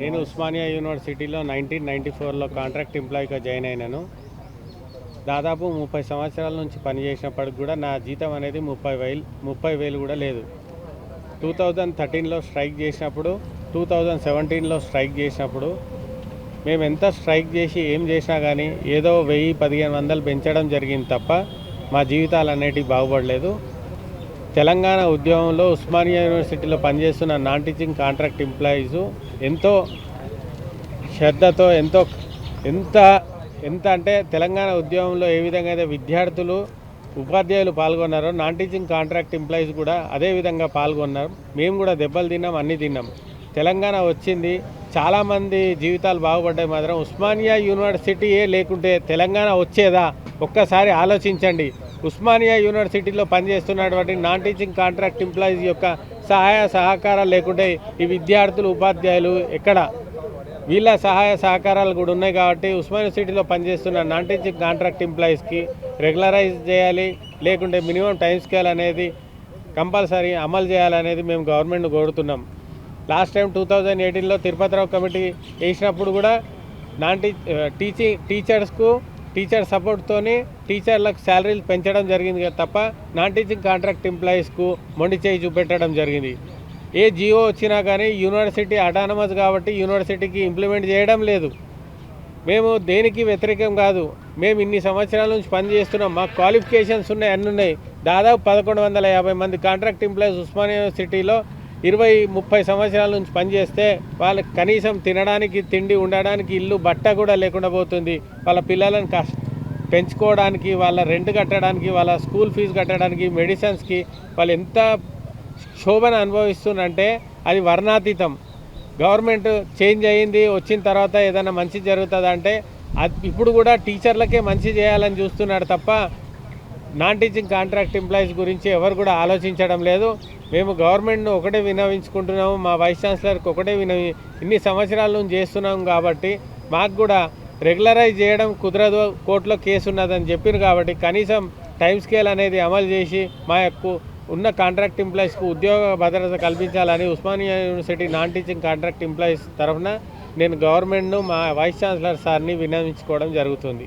నేను ఉస్మానియా యూనివర్సిటీలో nineteen ninety ఫోర్లో కాంట్రాక్ట్ ఎంప్లాయీగా జాయిన్ అయినాను. దాదాపు ముప్పై సంవత్సరాల నుంచి పనిచేసినప్పటికి కూడా నా జీతం అనేది ముప్పై వేలు ముప్పై వేలు కూడా లేదు. టూ థౌజండ్ థర్టీన్లో స్ట్రైక్ చేసినప్పుడు టూ థౌజండ్ సెవెంటీన్లో స్ట్రైక్ చేసినప్పుడు మేము ఎంత స్ట్రైక్ చేసి ఏం చేసినా కానీ ఏదో వెయ్యి పదిహేను వందలు పెంచడం జరిగింది తప్ప మా జీవితాలు అనేటివి బాగుపడలేదు. తెలంగాణ ఉద్యమంలో ఉస్మానియా యూనివర్సిటీలో పనిచేస్తున్న నాన్ టీచింగ్ కాంట్రాక్ట్ ఎంప్లాయీస్ ఎంతో శ్రద్ధతో ఎంతో ఎంత ఎంత అంటే తెలంగాణ ఉద్యమంలో ఏ విధంగా అయితే విద్యార్థులు ఉపాధ్యాయులు పాల్గొన్నారో నాన్ టీచింగ్ కాంట్రాక్ట్ ఎంప్లాయీస్ కూడా అదే విధంగా పాల్గొన్నారు. మేము కూడా దెబ్బలు తిన్నాం అన్నీ తిన్నాం. తెలంగాణ వచ్చింది. చాలామంది జీవితాలు బాగుపడ్డాయి మాత్రం. ఉస్మానియా యూనివర్సిటీయే లేకుంటే తెలంగాణ వచ్చేదా? ఒక్కసారి ఆలోచించండి. ఉస్మానియా యూనివర్సిటీలో పనిచేస్తున్నటువంటి నాన్ టీచింగ్ కాంట్రాక్ట్ ఎంప్లాయీస్ యొక్క సహాయ సహకారాలు లేకుంటే ఈ విద్యార్థులు ఉపాధ్యాయులు ఎక్కడ? వీళ్ళ సహాయ సహకారాలు కూడా ఉన్నాయి కాబట్టి ఉస్మాన్ యూనివర్సిటీలో పనిచేస్తున్న నాన్ టీచింగ్ కాంట్రాక్ట్ ఎంప్లాయీస్కి రెగ్యులరైజ్ చేయాలి లేకుంటే మినిమం టైం స్కేల్ అనేది కంపల్సరీ అమలు చేయాలనేది మేము గవర్నమెంట్ కోరుతున్నాం. లాస్ట్ టైం టూ థౌజండ్ ఎయిటీన్లో తిరుపతిరావు కమిటీ వేసినప్పుడు కూడా నాన్ టీచింగ్ టీచర్స్కు టీచర్ సపోర్ట్తోనే టీచర్లకు శాలరీలు పెంచడం జరిగింది కదా తప్ప నాన్ టీచింగ్ కాంట్రాక్ట్ ఎంప్లాయీస్కు మొండి చేయి చూపెట్టడం జరిగింది. ఏ జియో వచ్చినా కానీ యూనివర్సిటీ అటానమస్ కాబట్టి యూనివర్సిటీకి ఇంప్లిమెంట్ చేయడం లేదు. మేము దేనికి వ్యతిరేకం కాదు. మేము ఇన్ని సంవత్సరాల నుంచి పనిచేస్తున్నాం మా మాకు క్వాలిఫికేషన్స్ ఉన్నాయి అన్నీ ఉన్నాయి. దాదాపు పదకొండు వందల యాభై మంది కాంట్రాక్ట్ ఎంప్లాయీస్ ఉస్మానియా యూనివర్సిటీలో ఇరవై ముప్పై సంవత్సరాల నుంచి పనిచేస్తే వాళ్ళకి కనీసం తినడానికి తిండి ఉండడానికి ఇల్లు బట్ట కూడా లేకుండా పోతుంది. వాళ్ళ పిల్లలను కష్ట పెంచుకోవడానికి వాళ్ళ రెంట్ కట్టడానికి వాళ్ళ స్కూల్ ఫీజు కట్టడానికి మెడిసిన్స్కి వాళ్ళు ఎంత శోభను అనుభవిస్తుందంటే అది వర్ణాతీతం. గవర్నమెంట్ చేంజ్ అయ్యింది వచ్చిన తర్వాత ఏదైనా మంచి జరుగుతుంది అంటే అది ఇప్పుడు కూడా టీచర్లకే మంచి చేయాలని చూస్తున్నాడు తప్ప నాన్ టీచింగ్ కాంట్రాక్ట్ ఎంప్లాయీస్ గురించి ఎవరు కూడా ఆలోచించడం లేదు. మేము గవర్నమెంట్ను ఒకటే వినవించుకుంటున్నాము మా వైస్ ఛాన్సలర్కి ఒకటే వినవి ఇన్ని సంవత్సరాల నుంచి చేస్తున్నాం కాబట్టి మాకు కూడా రెగ్యులరైజ్ చేయడం కుదరదు కోర్టులో కేసు ఉన్నదని చెప్పారు కాబట్టి కనీసం టైం స్కేల్ అనేది అమలు చేసి మా యొక్క ఉన్న కాంట్రాక్ట్ ఎంప్లాయీస్కు ఉద్యోగ భద్రత కల్పించాలని Osmania university non teaching contract employees తరఫున నేను గవర్నమెంట్ను మా వైస్ ఛాన్సలర్ సార్ని విన్నవించుకోవడం జరుగుతుంది.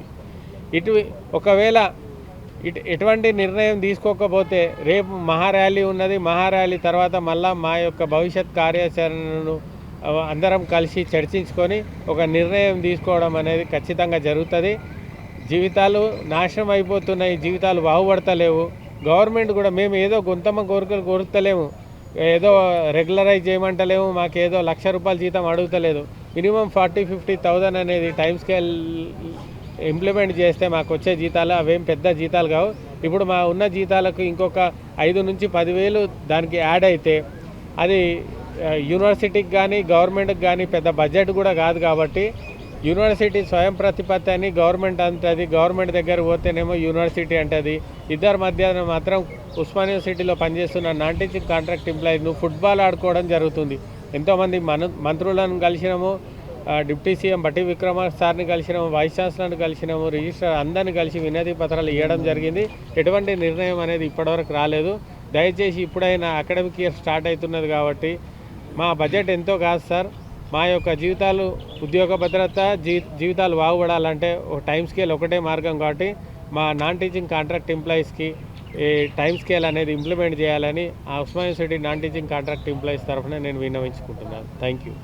ఇటు ఒకవేళ ఇటు ఎటువంటి నిర్ణయం తీసుకోకపోతే రేపు మహార్యాలీ ఉన్నది మహార్యాలీ తర్వాత మళ్ళా మా యొక్క భవిష్యత్ కార్యాచరణను అందరం కలిసి చర్చించుకొని ఒక నిర్ణయం తీసుకోవడం అనేది ఖచ్చితంగా జరుగుతుంది. జీవితాలు నాశనం అయిపోతున్నాయి జీవితాలు బాగుపడతలేవు. గవర్నమెంట్ కూడా మేము ఏదో గుంతమ్మ కోరికలు కోరుతలేము. ఏదో రెగ్యులరైజ్ చేయమంటలేము మాకు ఏదో లక్ష రూపాయల జీతం అడుగుతలేదు. మినిమం ఫార్టీ ఫిఫ్టీ థౌజండ్ అనేది టైం స్కేల్ ఇంప్లిమెంట్ చేస్తే మాకు వచ్చే జీతాలు అవేం పెద్ద జీతాలు కావు. ఇప్పుడు మా ఉన్న జీతాలకు ఇంకొక ఐదు నుంచి పదివేలు దానికి యాడ్ అయితే అది యూనివర్సిటీకి కానీ గవర్నమెంట్కి కానీ పెద్ద బడ్జెట్ కూడా కాదు కాబట్టి యూనివర్సిటీ స్వయం ప్రతిపత్తి అని గవర్నమెంట్ అంటది గవర్నమెంట్ దగ్గర పోతేనేమో యూనివర్సిటీ అంటది. ఇద్దరి మధ్య మాత్రం ఉస్మానియా యూనివర్సిటీలో పనిచేస్తున్న నాన్ టీచింగ్ కాంట్రాక్ట్ ఎంప్లాయీ నువ్వు ఫుట్బాల్ ఆడుకోవడం జరుగుతుంది. ఎంతోమంది మన మంత్రులను కలిసినాము డిప్యూటీ సీఎం బట్టి విక్రమ సార్ని కలిసినాము వైస్ ఛాన్సలర్ని కలిసినాము రిజిస్టర్ అందరిని కలిసి వినతి పత్రాలు ఇవ్వడం జరిగింది. ఎటువంటి నిర్ణయం అనేది ఇప్పటివరకు రాలేదు. దయచేసి ఇప్పుడైనా అకాడమిక్ ఇయర్ స్టార్ట్ అవుతున్నది కాబట్టి మా బడ్జెట్ ఎంతో కాదు సార్. మా యొక్క జీవితాలు ఉద్యోగ భద్రత జీ జీవితాలు బాగుపడాలంటే ఒక టైం స్కేల్ ఒకటే మార్గం కాబట్టి మా నాన్ టీచింగ్ కాంట్రాక్ట్ ఎంప్లాయీస్కి ఈ టైం స్కేల్ అనేది ఇంప్లిమెంట్ చేయాలని ఆ Osman university non teaching contract employees తరఫున నేను విన్నవించుకుంటున్నాను. Thank you.